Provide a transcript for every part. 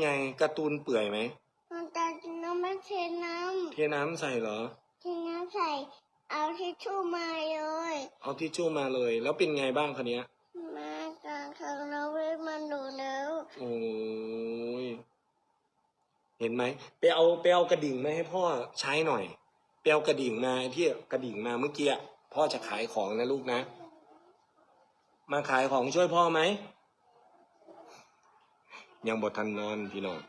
ไงการ์ตูนเปื่อยไหมมันจะน้ำไม่เทน้เทน้ำใส่เหรอำเทน้ำใส่ เอาทิชชู่มาเลยเอาทิชชู่มาเลย แล้วเป็นไงบ้างคะเนี้ยมาจากทางเราเวทมันดูแล้วโอ้ยเห็นไหมไปเอาไปเอากระดิ่งมาให้พ่อใช้หน่อยไปเอากระดิ่งมาที่กระดิ่งมาเมื่อกี้อะพ่อจะขายของนะลูกนะ มาขายของช่วยพ่อไหม ยังบททันนอนพี่น้อง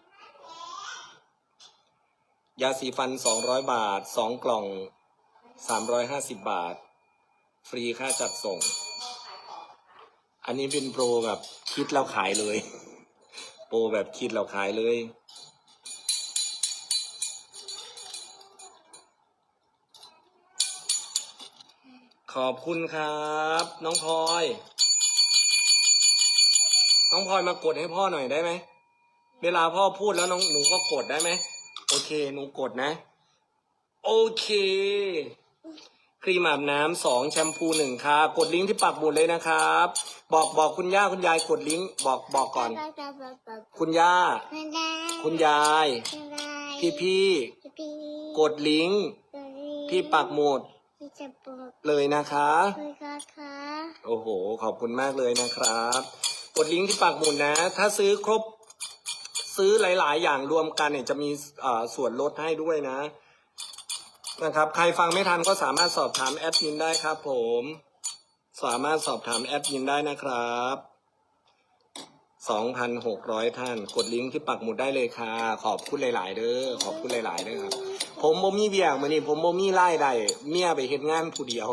ยาสีฟันสองร้อยบาทสองกล่องสามร้อยห้าสิบบาท ฟรีค่าจัดส่ง อันนี้เป็นโปรแบบคิดแล้วขายเลย โปรแบบคิดแล้วขายเลย ขอบคุณครับ น้องพลอย น้องพลอยมากดให้พ่อหน่อยได้ไหม เวลาพ่อพูดแล้วน้องหนูก็กดได้ไหม โอเค หนูกดนะ โอเค ครีมอาบน้ำสองแชมพูหนึ่งครับ กดลิงก์ที่ปักหมุดเลยนะครับ บอกบอกคุณย่าคุณยายกดลิงก์บอกบอกก่อน คุณย่าไม่ได้คุณยายไม่ได้พี่พี่ พี่กดลิงก์ที่ปักหมุดที่จะปลุกเลยนะคะ คุยกันค่ะ โอ้โห ขอบคุณมากเลยนะครับก ดลิงก์ที่ปากหมุดนะ ถ้าซื้อครบซื้อหลาย ๆ อย่างรวมกันเนี่ยจะมีส่วนลดให้ด้วยนะ นะครับ ใครฟังไม่ทันก็สามารถสอบถามแอดมินได้ครับผม สามารถสอบถามแอดมินได้นะครับ 2,600 ท่าน กดลิงก์ที่ปักหมุดได้เลยค่ะ ขอบคุณหลาย ๆ เด้อ ขอบคุณหลาย ๆ เด้อครับ ผมโมมีเบียงมานี่ผมโมมีไล่ได้ เมียไปเฮ็ดงานผู้เดียว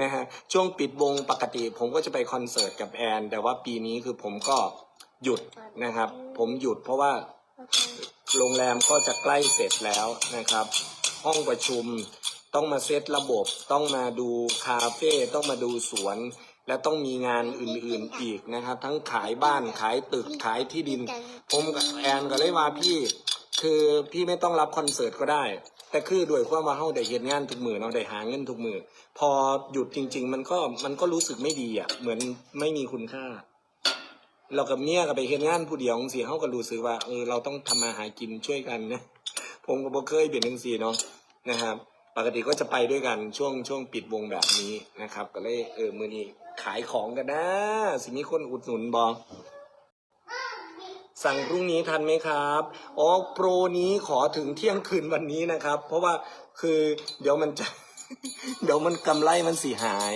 นะฮะ ช่วงปิดวงปกติ ผมก็จะไปคอนเสิร์ตกับแอน แต่ว่าปีนี้คือผมก็หยุดนะครับ ผมหยุดเพราะว่าโรงแรมก็จะใกล้เสร็จแล้วนะครับ ห้องประชุม ต้องมาเซตระบบ ต้องมาดูคาเฟ่ต้องมาดูสวน และต้องมีงานอื่นๆอีกนะครับ ทั้งขายบ้านขายตึกขายที่ดิน ผมกับแอนก็เลยว่าพี่ คือพี่ไม่ต้องรับคอนเสิร์ตก็ได้ แต่คือด้วยความว่าเฮาได้เฮ็ดงานทุกมือเนาะได้หาเงินทุกมือพอหยุดจริง ๆ มันก็มันก็รู้สึกไม่ดีอะ เหมือนไม่มีคุณค่าเรากับเมียก็ไปเฮ็ดงานผู้เดียวจังซี่เฮาก็รู้สึกว่าเออเราต้องทำมาหากินช่วยกันนะผมก็บ่เคยเป็นจังซี่เนาะนะครับ ปกติก็จะไปด้วยกันช่วงช่วงปิดวงแบบนี้นะครับ ก็เลยเออมือนี้ขายของกันนะสิมีคนอุดหนุนบ่สั่งพรุ่งนี้ทันไหมครับอ๋อโปรนี้ขอถึงเที่ยงคืนวันนี้นะครับ เพราะว่าคือเดี๋ยวมันจะ เดี๋ยวมันกำไรมันสีหาย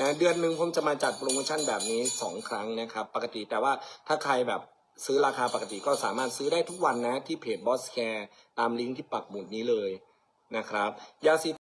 นะเดือนหนึ่งผมจะมาจัดโปรโมชั่นแบบนี้สองครั้งนะครับ ปกติแต่ว่าถ้าใครแบบซื้อราคาปกติก็สามารถซื้อได้ทุกวันนะ ที่เพจ Boss Care ตามลิงก์ที่ปักหมุดนี้เลย นะครับยาสี